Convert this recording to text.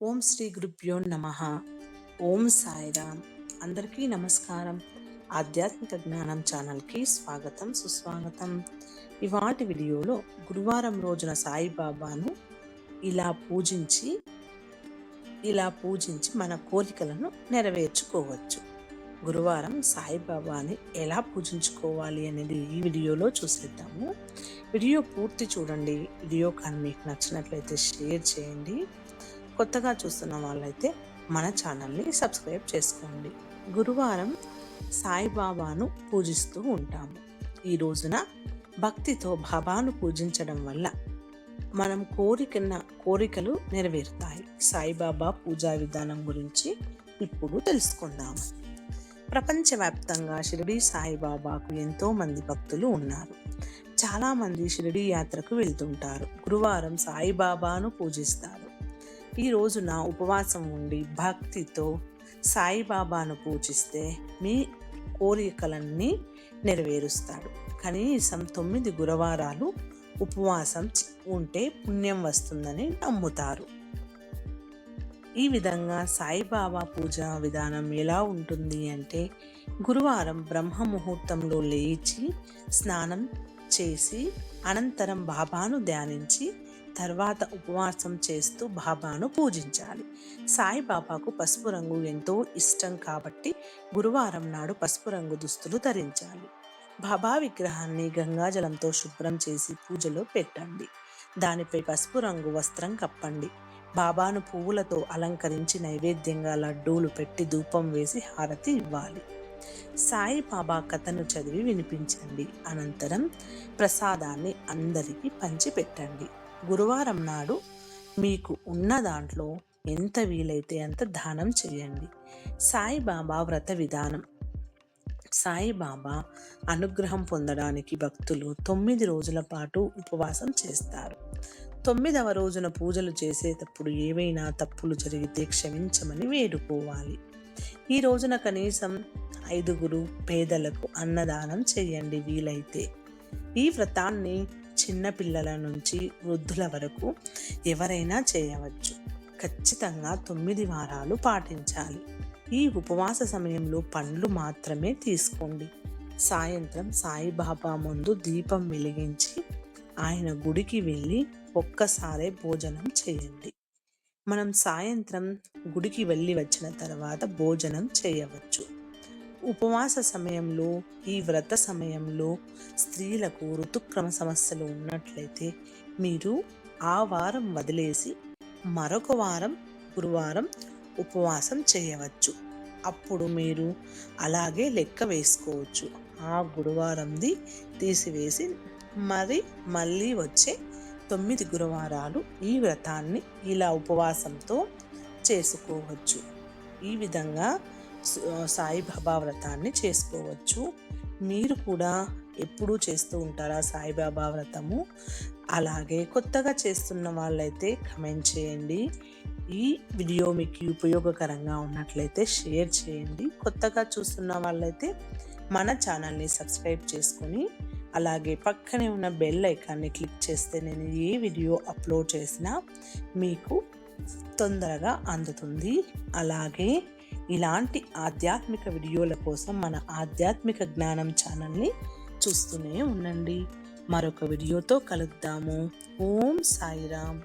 ఓం శ్రీ గురుభ్యో నమ. ఓం సాయిరామ్. అందరికీ నమస్కారం. ఆధ్యాత్మిక జ్ఞానం ఛానల్కి స్వాగతం సుస్వాగతం. ఇవాటి వీడియోలో గురువారం రోజున సాయిబాబాను ఇలా పూజించి ఇలా పూజించి మన కోరికలను నెరవేర్చుకోవచ్చు. గురువారం సాయిబాబాని ఎలా పూజించుకోవాలి అనేది ఈ వీడియోలో చూసేద్దాము. వీడియో పూర్తి చూడండి. వీడియో కానీ మీకు నచ్చినట్లయితే షేర్ చేయండి. కొత్తగా చూస్తున్న వాళ్ళైతే మన ఛానల్ని సబ్స్క్రైబ్ చేసుకోండి. గురువారం సాయిబాబాను పూజిస్తూ ఉంటాము ఈ రోజున భక్తితో బాబాను పూజించడం వల్ల మనం కోరికన్న కోరికలు నెరవేరుతాయి. సాయిబాబా పూజా విధానం గురించి ఇప్పుడు తెలుసుకుందాము ప్రపంచవ్యాప్తంగా షిరిడి సాయిబాబాకు ఎంతో మంది భక్తులు ఉన్నారు. చాలామంది షిరిడి యాత్రకు వెళ్తుంటారు. గురువారం సాయిబాబాను పూజిస్తారు. ఈ రోజున ఉపవాసం ఉండి భక్తితో సాయిబాబాను పూజిస్తే మీ కోరికలన్నీ నెరవేరుస్తాడు. కనీసం తొమ్మిది గురువారాలు ఉపవాసం ఉంటే పుణ్యం వస్తుందని నమ్ముతారు. ఈ విధంగా సాయిబాబా పూజ విధానం ఎలా ఉంటుంది అంటే గురువారం బ్రహ్మ ముహూర్తంలో లేచి స్నానం చేసి అనంతరం బాబాను ధ్యానించి తర్వాత ఉపవాసం చేస్తూ బాబాను పూజించాలి. సాయిబాబాకు పసుపు రంగు ఎంతో ఇష్టం కాబట్టి గురువారం నాడు పసుపు రంగు దుస్తులు ధరించాలి. బాబా విగ్రహాన్ని గంగాజలంతో శుభ్రం చేసి పూజలో పెట్టండి. దానిపై పసుపు రంగు వస్త్రం కప్పండి. బాబాను పువ్వులతో అలంకరించి నైవేద్యంగా లడ్డూలు పెట్టి ధూపం వేసి హారతి ఇవ్వాలి. సాయి బాబా కథను చదివి వినిపించండి. అనంతరం ప్రసాదాన్ని అందరికీ పంచిపెట్టండి. గురువారం నాడు మీకు ఉన్న దాంట్లో ఎంత వీలైతే అంత దానం చేయండి. సాయిబాబా వ్రత విధానం. సాయిబాబా అనుగ్రహం పొందడానికి భక్తులు తొమ్మిది రోజుల పాటు ఉపవాసం చేస్తారు. తొమ్మిదవ రోజున పూజలు చేసేటప్పుడు ఏవైనా తప్పులు జరిగితే క్షమించమని వేడుకోవాలి. ఈ రోజున కనీసం ఐదుగురు పేదలకు అన్నదానం చేయండి వీలైతే. ఈ వ్రతాన్ని చిన్నపిల్లల నుంచి వృద్ధుల వరకు ఎవరైనా చేయవచ్చు. ఖచ్చితంగా తొమ్మిది వారాలు పాటించాలి. ఈ ఉపవాస సమయంలో పండ్లు మాత్రమే తీసుకోండి. సాయంత్రం సాయిబాబా ముందు దీపం వెలిగించి ఆయన గుడికి వెళ్ళి ఒక్కసారే భోజనం చేయండి. మనం సాయంత్రం గుడికి వెళ్ళి వచ్చిన తర్వాత భోజనం చేయవచ్చు. ఉపవాస సమయంలో ఈ వ్రత సమయంలో స్త్రీలకు ఋతుక్రమ సమస్యలు ఉన్నట్లయితే మీరు ఆ వారం వదిలేసి మరొక వారం గురువారం ఉపవాసం చేయవచ్చు. అప్పుడు మీరు అలాగే లెక్క వేసుకోవచ్చు. ఆ గురువారంది తీసివేసి మరి మళ్ళీ వచ్చే తొమ్మిది గురువారాలు ఈ వ్రతాన్ని ఇలా ఉపవాసంతో చేసుకోవచ్చు. ఈ విధంగా సాయిబాబా వ్రతాన్ని చేసుకోవచ్చు. మీరు కూడా ఎప్పుడూ చేస్తూ ఉంటారా సాయిబాబా వ్రతము? అలాగే కొత్తగా చేస్తున్న వాళ్ళైతే కమెంట్ చేయండి. ఈ వీడియో మీకు ఉపయోగకరంగా ఉన్నట్లయితే షేర్ చేయండి. కొత్తగా చూస్తున్న వాళ్ళైతే మన ఛానల్ని సబ్స్క్రైబ్ చేసుకొని అలాగే పక్కనే ఉన్న బెల్ ఐకాన్ని క్లిక్ చేస్తే నేను ఏ వీడియో అప్లోడ్ చేసినా మీకు తొందరగా అందుతుంది. అలాగే ఇలాంటి ఆధ్యాత్మిక వీడియోల కోసం మన ఆధ్యాత్మిక జ్ఞానం ఛానల్ని చూస్తూనే ఉండండి. మరొక వీడియోతో కలుద్దాము. ఓం సాయిరామ్.